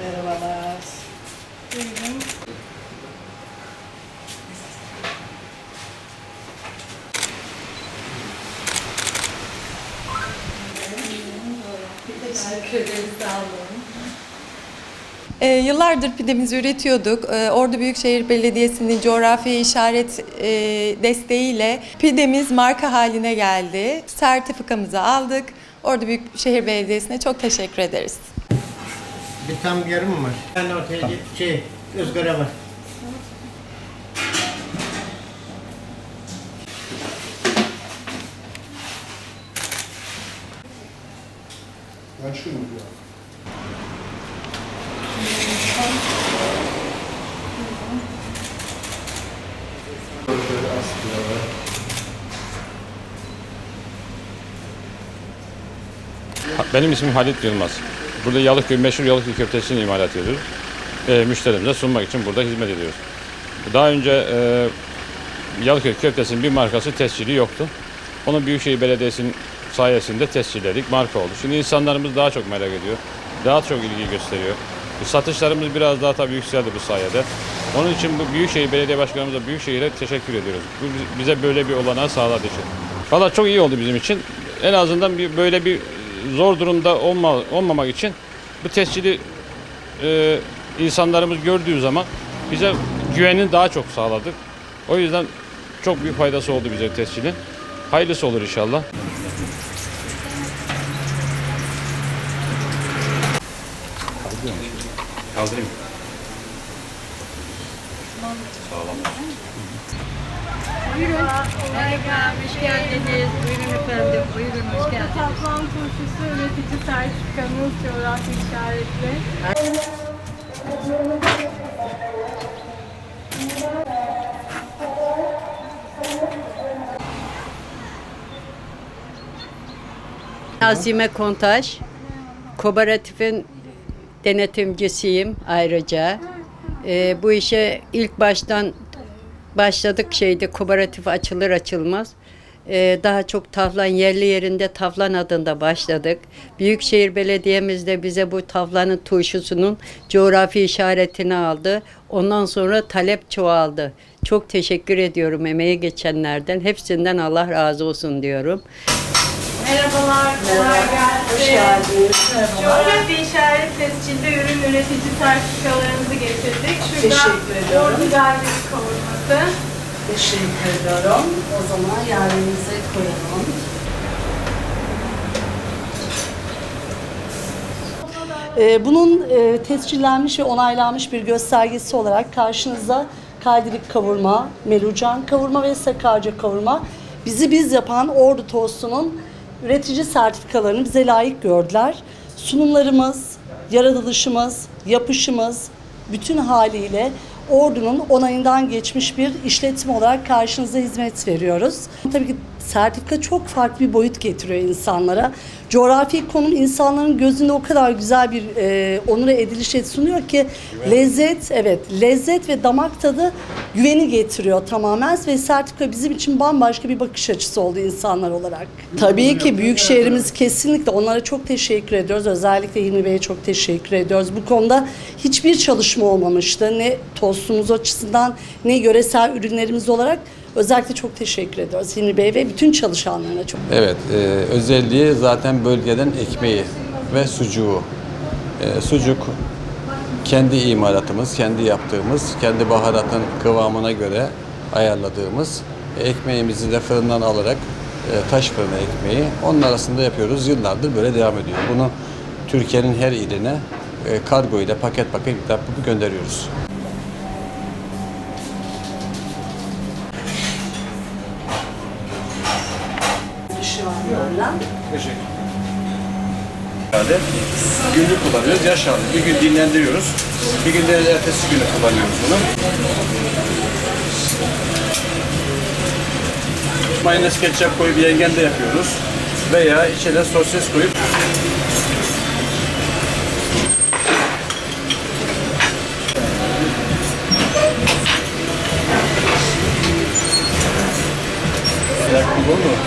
Merhabalar. Buyurun. Teşekkür ederiz. Sağ olun. E, yıllardır pidemizi üretiyorduk. E, Ordu Büyükşehir Belediyesi'nin coğrafi işaret e, desteğiyle pidemiz marka haline geldi. Sertifikamızı aldık. Ordu Büyükşehir Belediyesi'ne çok teşekkür ederiz. Bir tam yarım var. Yani ortaya şey, ızgara var. Ben şunu ya. Benim ismim Halit Yılmaz. Burada Yalıköy meşhur Yalıköy köftesini imalat ediyoruz. E, müşterimize sunmak için burada hizmet ediyoruz. Daha önce e, Yalıköy köftesinin bir markası tescili yoktu. Onu Büyükşehir Belediyesi'nin sayesinde tescilledik, marka oldu. Şimdi insanlarımız daha çok merak ediyor. Daha çok ilgi gösteriyor. Satışlarımız biraz daha tabii yükseldi bu sayede. Onun için bu Büyükşehir Belediye Başkanımıza, Büyükşehir'e teşekkür ediyoruz. Bu bize böyle bir olanağı sağladığı için. Valla çok iyi oldu bizim için. En azından bir böyle bir zor durumda olma, olmamak için bu tescili e, insanlarımız gördüğü zaman bize güveni daha çok sağladık. O yüzden çok büyük faydası oldu bize tescilin. Hayırlısı olur inşallah. Kaldırayım. Merhaba, hoş geldiniz. Buyurun efendim, buyurun hoş geldiniz. Tatlan turşusu üretici sertifikamız coğrafi işaretli. Azime Kontaş, kooperatifin denetimcisiyim ayrıca. Ee, bu işe ilk baştan başladık şeyde kooperatif açılır açılmaz. Ee, daha çok tavlan yerli yerinde tavlan adında başladık. Büyükşehir Belediye'miz de bize bu tavlanın turşusunun coğrafi işaretini aldı. Ondan sonra talep çoğaldı. Çok teşekkür ediyorum emeği geçenlerden. Hepsinden Allah razı olsun diyorum. Merhabalar, kolay gelsin. Hoş geldiniz. Coğrafi işaret tescilli ürün üretici sertifikalarımızı getirdik. Şurada Teşekkür ediyorum. Ordu Galveri kavurması. Teşekkür ediyorum. O zaman yerlerimize koyalım. Ee, Bunun e, tescillenmiş ve onaylanmış bir göstergesi olarak karşınızda kaldirik kavurma, melucan kavurma ve sakarca kavurma bizi biz yapan Ordu Tostu'nun üretici sertifikalarını bize layık gördüler. Sunumlarımız, yaratılışımız, yapışımız bütün haliyle Ordu'nun onayından geçmiş bir işletme olarak karşınıza hizmet veriyoruz. Tabii ki sertifika çok farklı bir boyut getiriyor insanlara. Coğrafi konum insanların gözünde o kadar güzel bir e, onura edilişe sunuyor ki lezzet, evet lezzet ve damak tadı güveni getiriyor tamamen ve sertifika bizim için bambaşka bir bakış açısı oldu insanlar olarak. Tabii ki büyük şehrimiz kesinlikle onlara çok teşekkür ediyoruz. Özellikle Hilmi Bey'e çok teşekkür ediyoruz. Bu konuda hiçbir çalışma olmamıştı. Ne tostumuz açısından ne yöresel ürünlerimiz olarak özellikle çok teşekkür ediyoruz Hilmi Bey ve bütün çalışanlarına çok. Evet, e, özelliği zaten bölgeden ekmeği ve sucuğu. E, sucuk kendi imalatımız, kendi yaptığımız, kendi baharatın kıvamına göre ayarladığımız ekmeğimizi de fırından alarak e, taş fırını ekmeği onun arasında yapıyoruz. Yıllardır böyle devam ediyor. Bunu Türkiye'nin her iline e, kargo ile paket paket yapıp gönderiyoruz. Şu an verilen. Hali günlük kullanıyoruz. Yaş hali. Bir gün dinlendiriyoruz. Bir gün de ertesi günü kullanıyoruz bunu. Mayonez ketçap koyup yengen de yapıyoruz. Veya içine sosis koyup Sıcak bu mu?